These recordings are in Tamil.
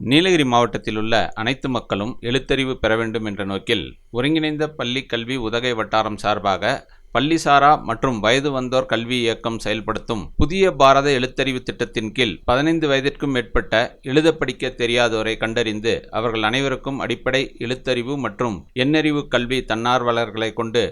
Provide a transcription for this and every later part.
நீலகிரி மாவட்டத்தில் உள்ள அனைத்து மக்களும் எழுத்தறிவு பெற வேண்டும் என்ற நோக்கில் ஒருங்கிணைந்த பள்ளி கல்வி உதகை வட்டாரம் சார்பாக பள்ளிசாரா மற்றும் வயது வந்தோர் கல்வி இயக்கம் செயல்படுத்தும் புதிய பாரத எழுத்தறிவு திட்டத்தின் கீழ் பதினைந்து வயதிற்கும் மேற்பட்ட எழுத படிக்க தெரியாதோரை கண்டறிந்து அவர்கள் அனைவருக்கும் அடிப்படை எழுத்தறிவு மற்றும் எண்ணறிவு கல்வி தன்னார்வலர்களை கொண்டு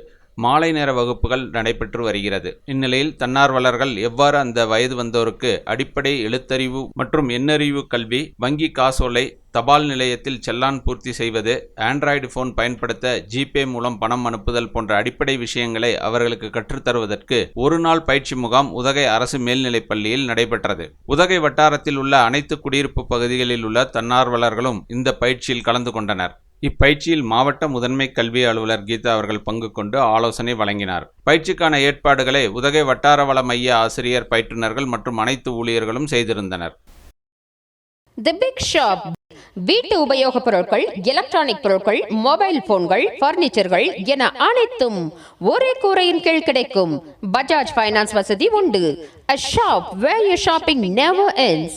மாலை நேர வகுப்புகள் நடைபெற்று வருகிறது. இந்நிலையில் தன்னார்வலர்கள் எவ்வாறு அந்த வயது வந்தோருக்கு அடிப்படை எழுத்தறிவு மற்றும் எண்ணறிவு கல்வி வங்கி காசோலை தபால் நிலையத்தில் செல்லான் பூர்த்தி செய்வது ஆண்ட்ராய்டு போன் பயன்படுத்த ஜிபே மூலம் பணம் அனுப்புதல் போன்ற அடிப்படை விஷயங்களை அவர்களுக்கு கற்றுத்தருவதற்கு ஒரு நாள் பயிற்சி முகாம் உதகை அரசு மேல்நிலைப் பள்ளியில் நடைபெற்றது. உதகை வட்டாரத்தில் உள்ள அனைத்து குடியிருப்பு பகுதிகளில் உள்ள தன்னார்வலர்களும் இந்த பயிற்சியில் கலந்து கொண்டனர். இப்பயிற்சியில் மாவட்ட முதன்மை கல்வி அலுவலர் கீதா அவர்கள் பங்கு கொண்டு ஆலோசனை வழங்கினார். பயிற்சிக்கான ஏற்பாடுகளை உதகை வட்டார வள மைய ஆசிரியர் பயிற்றுனர்கள் மற்றும் அனைத்து ஊழியர்களும் செய்திருந்தனர். தி பிக் ஷாப் வீட்டு உபயோகப் பொருட்கள் எலக்ட்ரானிக் பொருட்கள் மொபைல் போன்கள் பர்னிச்சர்கள் என அனைத்தும் ஒரே கூரையின் கீழ் கிடைக்கும். பஜாஜ் ஃபைனான்ஸ் வசதி உண்டு. A shop where you shopping never ends.